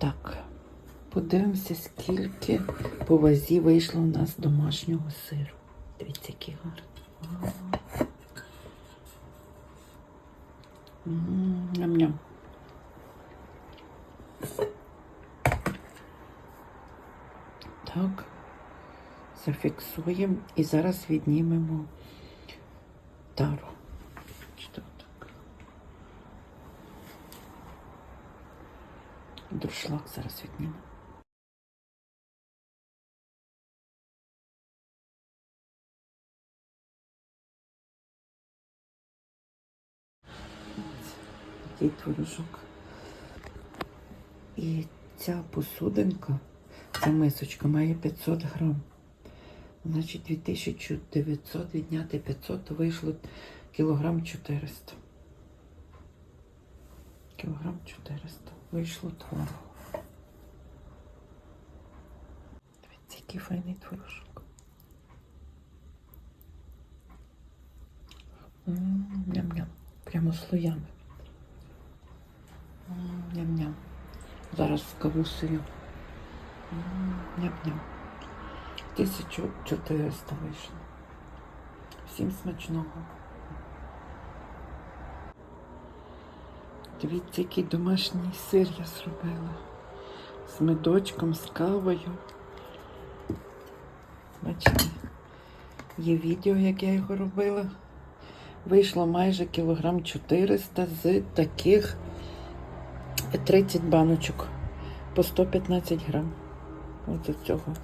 Так, подивимося, скільки по вазі вийшло у нас домашнього сиру. Дивіться, який гарний. Ням-ням. Так, зафіксуємо і зараз віднімемо тару. Що так? Друшлак зараз віднімемо. Такий творожок. І ця посудинка, ця мисочка має 500 грам. Значить, 2900 відняти 500, то вийшло кілограм 400. Кілограм 400. Вийшло творог. Дивіться, який файний творожок. Ням-ням. Прямо слоями. Ням-ням. Зараз кавусею. Ням-ням. 1400 вийшло. Всім смачного. Дивіться, який домашній сир я зробила. З медочком, з кавою. Бачите, є відео, як я його робила. Вийшло майже кілограм 400 з таких 30 баночок по 115 грам. Ось цього.